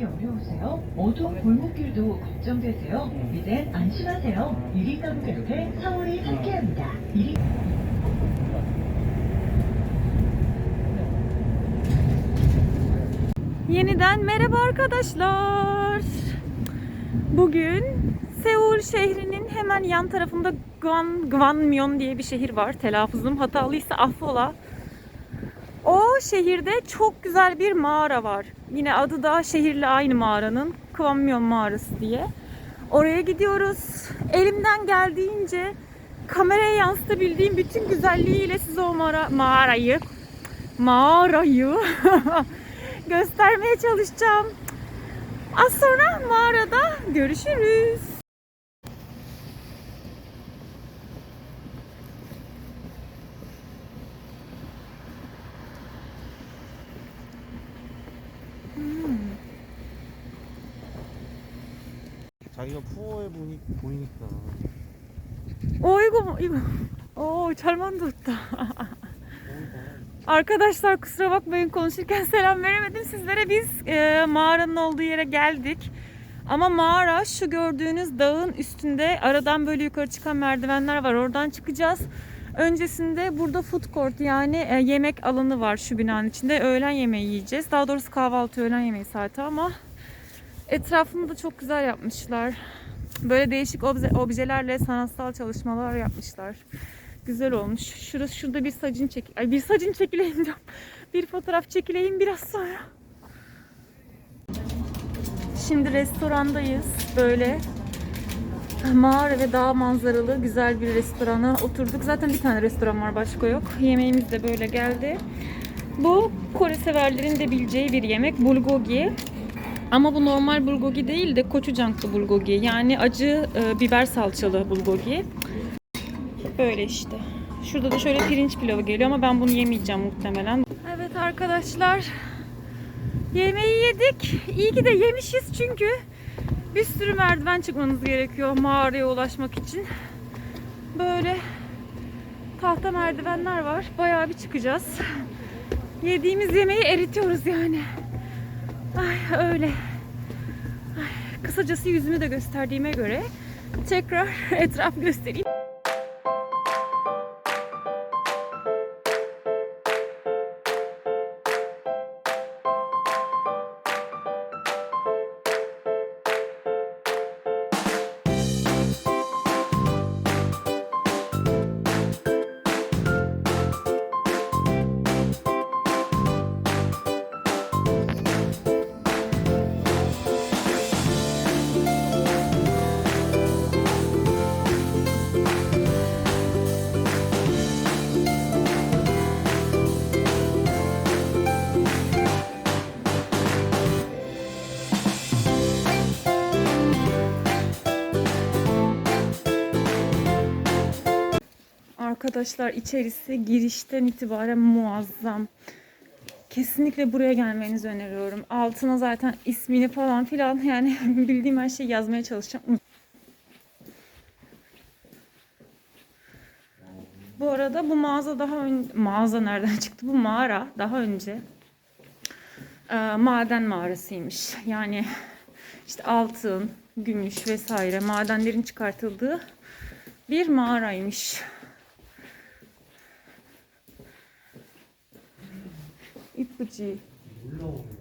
찾기 어려우세요? 어두운 골목길도 걱정되세요? 이젠 안심하세요. 유리가구 곁에 사월이 함께합니다. 유리... Yeniden merhaba arkadaşlar. Bugün Seul şehrinin hemen yan tarafında Gwan, Gwanmyeon diye bir şehir var. Telaffuzum hatalıysa affola. Şehirde çok güzel bir mağara var. Yine adı da şehirle aynı mağaranın Gwanmyeon mağarası diye. Oraya gidiyoruz. Elimden geldiğince kameraya yansıtabildiğim bütün güzelliğiyle size o mağara, mağarayı mağarayı göstermeye çalışacağım. Az sonra mağarada görüşürüz. 자기가 푸어해 보니 보이니까 오 이거 이거 오잘 만들었다. Arkadaşlar kusura bakmayın konuşurken selam veremedim sizlere. Biz e, mağaranın olduğu yere geldik. Ama mağara şu gördüğünüz dağın üstünde aradan böyle yukarı çıkan merdivenler var. Oradan çıkacağız. Öncesinde burada food court yani e, yemek alanı var şu binanın içinde. Öğlen yemeği yiyeceğiz. Daha doğrusu kahvaltı öğlen yemeği saati ama etrafını da çok güzel yapmışlar. Böyle değişik obje- objelerle sanatsal çalışmalar yapmışlar. Güzel olmuş. Şurası şurada bir sacın çek Ay bir sacın çekileyim diyorum. Bir fotoğraf çekileyim biraz sonra. Şimdi restorandayız. Böyle mağara ve dağ manzaralı güzel bir restorana oturduk. Zaten bir tane restoran var başka yok. Yemeğimiz de böyle geldi. Bu Kore severlerin de bileceği bir yemek bulgogi. Ama bu normal bulgogi değil de koçucanklı bulgogi. Yani acı e, biber salçalı bulgogi. Böyle işte. Şurada da şöyle pirinç pilavı geliyor ama ben bunu yemeyeceğim muhtemelen. Evet arkadaşlar. Yemeği yedik. İyi ki de yemişiz çünkü bir sürü merdiven çıkmanız gerekiyor mağaraya ulaşmak için. Böyle tahta merdivenler var. Bayağı bir çıkacağız. Yediğimiz yemeği eritiyoruz yani. Ay öyle. Ay, kısacası yüzümü de gösterdiğime göre tekrar etraf göstereyim. Arkadaşlar içerisi girişten itibaren muazzam. Kesinlikle buraya gelmenizi öneriyorum. Altına zaten ismini falan filan yani bildiğim her şeyi yazmaya çalışacağım. Bu arada bu mağaza daha ön... mağaza nereden çıktı? Bu mağara daha önce e, maden mağarasıymış. Yani işte altın, gümüş vesaire madenlerin çıkartıldığı bir mağaraymış. 이쁘지? 올라오는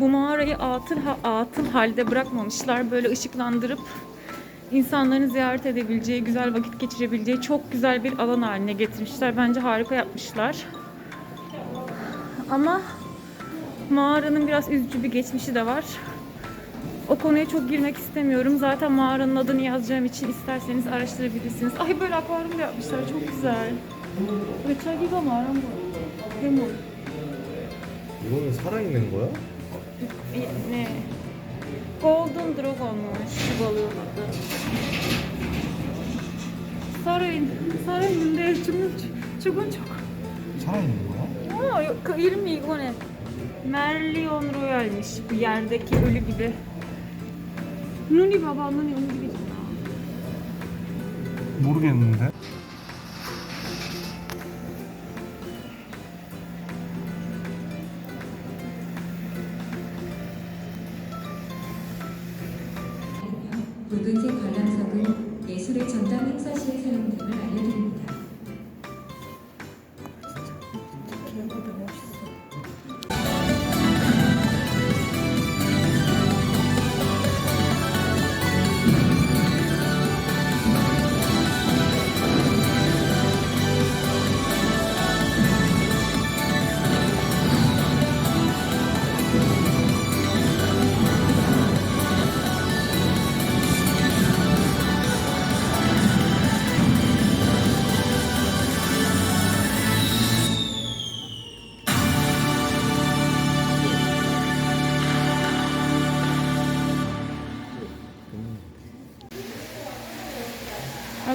Bu mağarayı atıl, ha- atıl halde bırakmamışlar. Böyle ışıklandırıp insanların ziyaret edebileceği, güzel vakit geçirebileceği çok güzel bir alan haline getirmişler. Bence harika yapmışlar. Ama mağaranın biraz üzücü bir geçmişi de var. O konuya çok girmek istemiyorum. Zaten mağaranın adını yazacağım için isterseniz araştırabilirsiniz. Ay böyle akvaryum da yapmışlar. Çok güzel. 왜 자기가 말한 거야? 대문. 이거는 살아있는 거야? Ne? Golden Dragon'muş şu balığın adı. Sarayın. Sarayın 죽은 죽은 척. 살아있는 거야? Aa, yok, 이름이 이거네. Royal'miş. Bu yerdeki ölü gibi. 눈이 봐봐, 눈이 움직이잖아. 모르겠는데. 붉은색 관람석은 예술의 전당 행사 시에 사용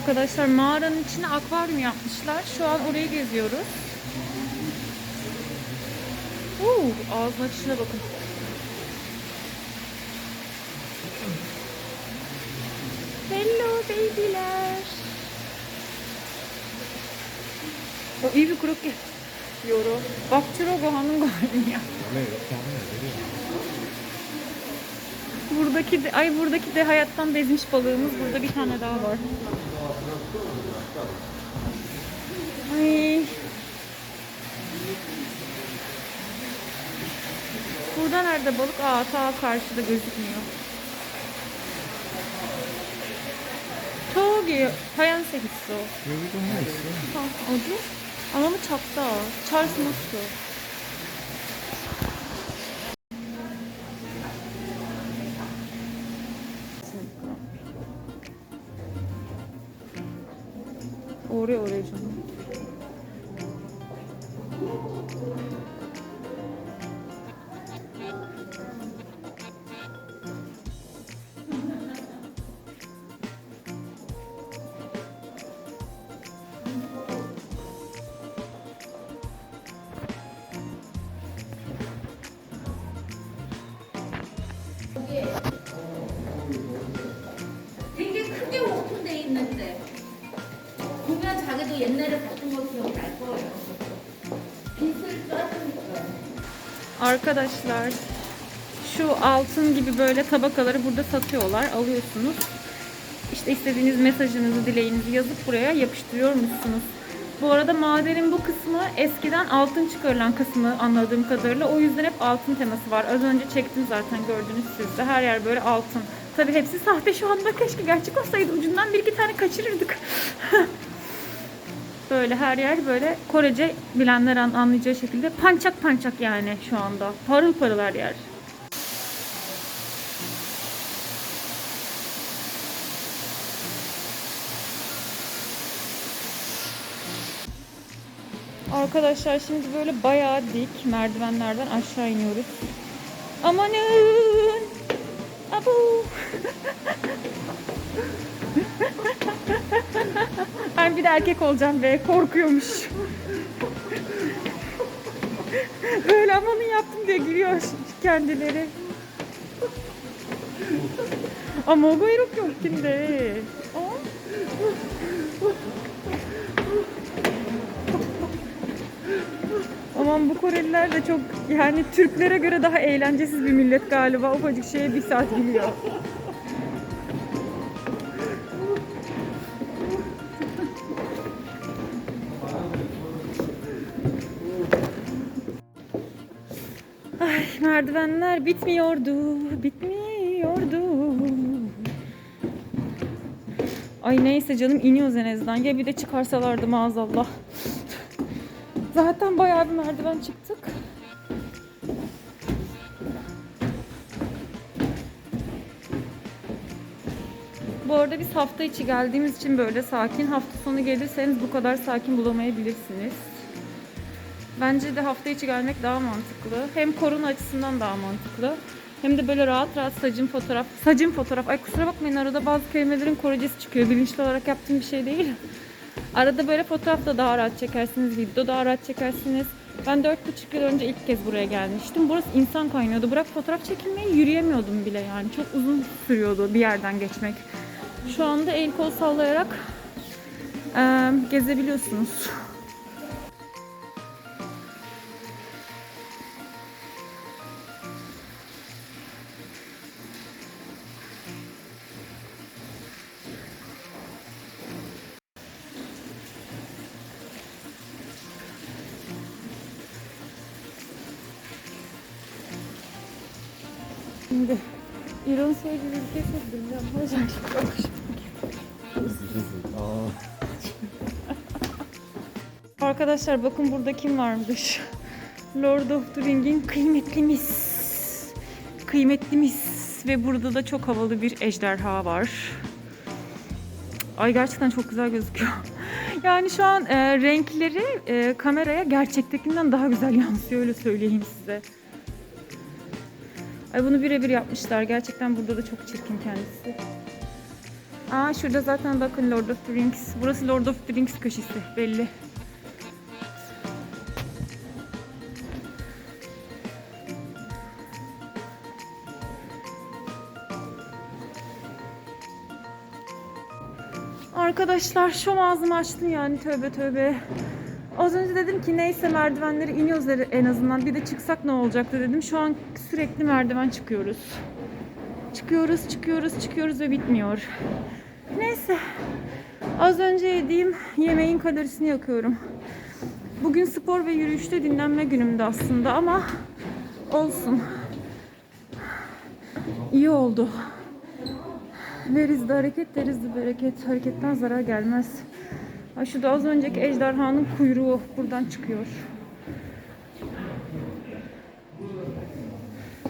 Arkadaşlar mağaranın içine akvaryum yapmışlar. Şu an orayı geziyoruz. Uuu ağzın açışına bakın. Hello babyler. O iyi bir kurup yoru. Bakçırogo hanım galiba. Buradaki de, ay buradaki de hayattan bezmiş balığımız. Burada bir tane daha var. Ay. Burada nerede balık? Aa ta karşıda gözükmüyor. 저기 하얀색 있어. 여기도 하나 있어. 아, 어디? 아 너무 작다. 잘 숨었어. 오래오래 좀. 되게 크게 오픈돼 있는데 보면 자기도 옛날에 봤던 거 기억날 거예요. 빛을 쏴주니까. Arkadaşlar şu altın gibi böyle tabakaları burada satıyorlar. Alıyorsunuz. İşte istediğiniz mesajınızı, dileğinizi yazıp buraya yapıştırıyormuşsunuz. Bu arada madenin bu kısmı eskiden altın çıkarılan kısmı anladığım kadarıyla. O yüzden hep altın teması var. Az önce çektim zaten gördünüz siz de. Her yer böyle altın. Tabii hepsi sahte şu anda. Keşke gerçek olsaydı ucundan bir iki tane kaçırırdık. Böyle her yer böyle Korece bilenler an- anlayacağı şekilde pançak pançak yani şu anda. Parıl parıl her yer. Arkadaşlar şimdi böyle bayağı dik merdivenlerden aşağı iniyoruz. Amanın! Abu! Ben bir de erkek olacağım ve korkuyormuş. Böyle amanın yaptım diye gülüyor kendileri. Ama o kuyruk yok şimdi. Aa. Aman bu Koreliler de çok yani Türklere göre daha eğlencesiz bir millet galiba. Ufacık şeye bir saat gülüyor. Ay merdivenler bitmiyordu, bitmiyordu. Ay neyse canım iniyoruz en azından. Ya bir de çıkarsalardı maazallah. Zaten bayağı bir merdiven çıktık. Bu arada biz hafta içi geldiğimiz için böyle sakin. Hafta sonu gelirseniz bu kadar sakin bulamayabilirsiniz. Bence de hafta içi gelmek daha mantıklı. Hem korona açısından daha mantıklı. Hem de böyle rahat rahat sacım fotoğraf. Sacım fotoğraf. Ay kusura bakmayın arada bazı kelimelerin Korecesi çıkıyor. Bilinçli olarak yaptığım bir şey değil. Arada böyle fotoğraf da daha rahat çekersiniz. Video daha rahat çekersiniz. Ben 4,5 yıl önce ilk kez buraya gelmiştim. Burası insan kaynıyordu. Bırak fotoğraf çekilmeyi yürüyemiyordum bile yani. Çok uzun sürüyordu bir yerden geçmek. Şu anda el kol sallayarak eee, gezebiliyorsunuz. Şimdi İran sevgili bir şey. Hocam çok Hızlı hızlı. Aa. Arkadaşlar bakın burada kim varmış. Lord of the Ring'in kıymetlimiz. Kıymetlimiz. Ve burada da çok havalı bir ejderha var. Ay gerçekten çok güzel gözüküyor. Yani şu an e, renkleri e, kameraya gerçektekinden daha güzel yansıyor öyle söyleyeyim size. Ay bunu birebir yapmışlar. Gerçekten burada da çok çirkin kendisi. Aa şurada zaten bakın Lord of the Rings. Burası Lord of the Rings köşesi belli. Arkadaşlar şu ağzımı açtım yani tövbe tövbe. Az önce dedim ki neyse merdivenleri iniyoruz en azından bir de çıksak ne olacaktı dedim. Şu an sürekli merdiven çıkıyoruz. Çıkıyoruz, çıkıyoruz, çıkıyoruz ve bitmiyor. Neyse. Az önce yediğim yemeğin kalorisini yakıyorum. Bugün spor ve yürüyüşte dinlenme günümdü aslında ama olsun. İyi oldu. Veriz de hareket, deriz de bereket. Hareketten zarar gelmez. Ay şu da az önceki ejderhanın kuyruğu buradan çıkıyor.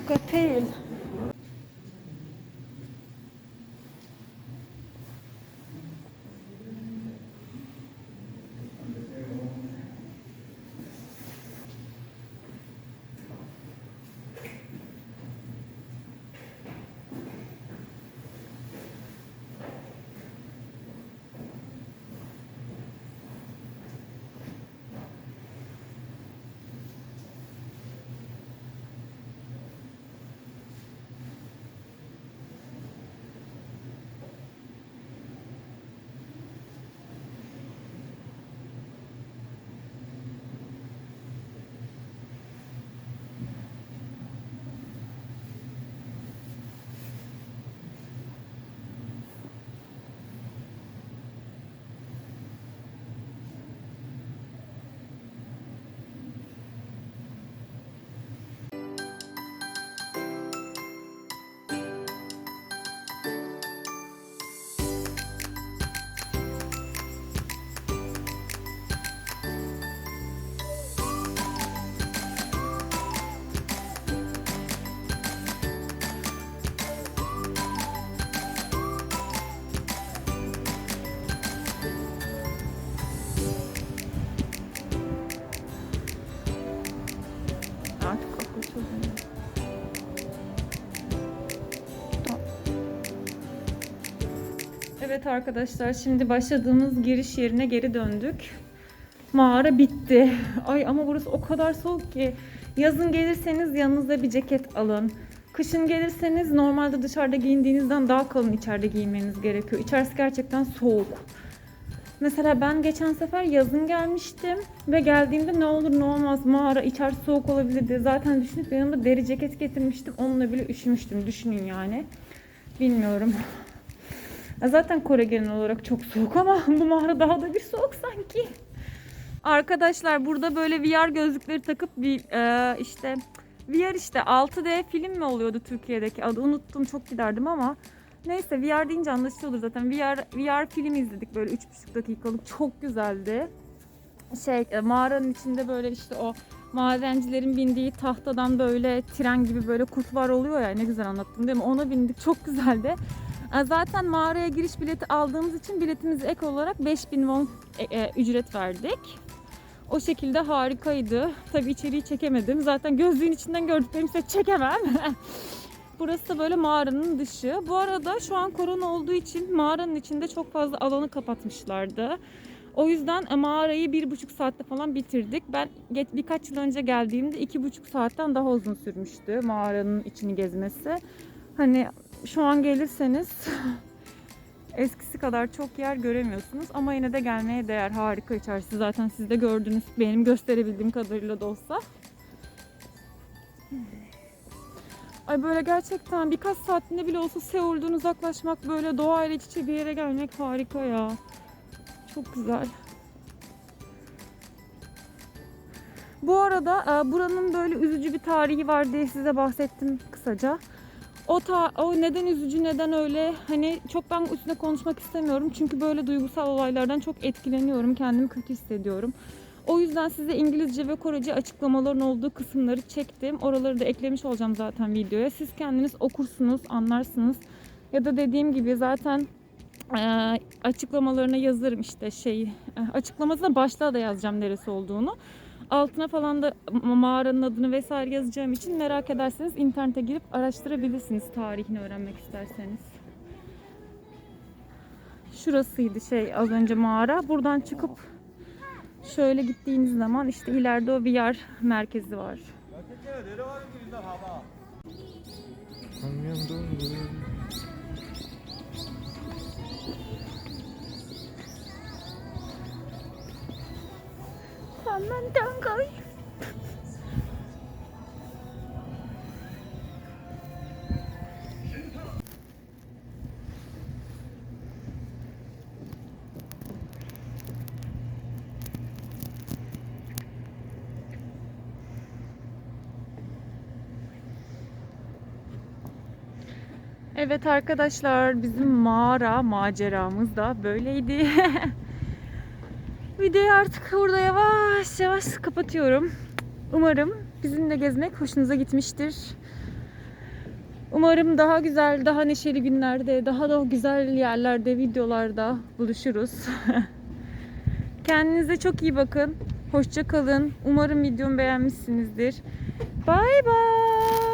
Katel. Evet arkadaşlar şimdi başladığımız giriş yerine geri döndük. Mağara bitti. Ay ama burası o kadar soğuk ki. Yazın gelirseniz yanınıza bir ceket alın. Kışın gelirseniz normalde dışarıda giyindiğinizden daha kalın içeride giyinmeniz gerekiyor. İçerisi gerçekten soğuk. Mesela ben geçen sefer yazın gelmiştim ve geldiğimde ne olur ne olmaz mağara içerisi soğuk olabilir diye zaten düşünüp yanımda deri ceket getirmiştim. Onunla bile üşümüştüm düşünün yani. Bilmiyorum. Zaten Kore genel olarak çok soğuk ama bu mağara daha da bir soğuk sanki. Arkadaşlar burada böyle VR gözlükleri takıp bir e, işte VR işte 6D film mi oluyordu Türkiye'deki adı unuttum çok giderdim ama neyse VR deyince anlaşılıyordur zaten VR, VR film izledik böyle 3,5 dakikalık çok güzeldi. Şey e, mağaranın içinde böyle işte o madencilerin bindiği tahtadan böyle tren gibi böyle kurtlar oluyor ya ne güzel anlattım değil mi? Ona bindik çok güzeldi. E, Zaten mağaraya giriş bileti aldığımız için biletimize ek olarak 5000 won e, e, ücret verdik. O şekilde harikaydı. Tabii içeriği çekemedim. Zaten gözlüğün içinden gördüklerimi size çekemem. Burası da böyle mağaranın dışı. Bu arada şu an korona olduğu için mağaranın içinde çok fazla alanı kapatmışlardı. O yüzden mağarayı bir buçuk saatte falan bitirdik. Ben geç, birkaç yıl önce geldiğimde iki buçuk saatten daha uzun sürmüştü mağaranın içini gezmesi. Hani şu an gelirseniz eskisi kadar çok yer göremiyorsunuz ama yine de gelmeye değer. Harika içerisi zaten siz de gördünüz benim gösterebildiğim kadarıyla da olsa. Ay böyle gerçekten birkaç saatinde bile olsa Seul'den uzaklaşmak, böyle doğayla iç içe bir yere gelmek harika ya. Çok güzel. Bu arada e, buranın böyle üzücü bir tarihi var diye size bahsettim kısaca. O, ta, o neden üzücü neden öyle hani çok ben üstüne konuşmak istemiyorum çünkü böyle duygusal olaylardan çok etkileniyorum kendimi kötü hissediyorum. O yüzden size İngilizce ve Korece açıklamaların olduğu kısımları çektim. Oraları da eklemiş olacağım zaten videoya. Siz kendiniz okursunuz, anlarsınız. Ya da dediğim gibi zaten açıklamalarına yazarım işte şey. Açıklamasına başlığa da yazacağım neresi olduğunu. Altına falan da ma- mağaranın adını vesaire yazacağım için merak ederseniz internete girip araştırabilirsiniz tarihini öğrenmek isterseniz. Şurasıydı şey az önce mağara. Buradan çıkıp şöyle gittiğiniz zaman işte ileride o VR merkezi var. 慢等可以。Evet arkadaşlar bizim mağara maceramız da böyleydi. Videoyu artık burada yavaş yavaş kapatıyorum. Umarım bizimle gezmek hoşunuza gitmiştir. Umarım daha güzel, daha neşeli günlerde, daha da güzel yerlerde, videolarda buluşuruz. Kendinize çok iyi bakın. Hoşça kalın. Umarım videomu beğenmişsinizdir. Bay bay.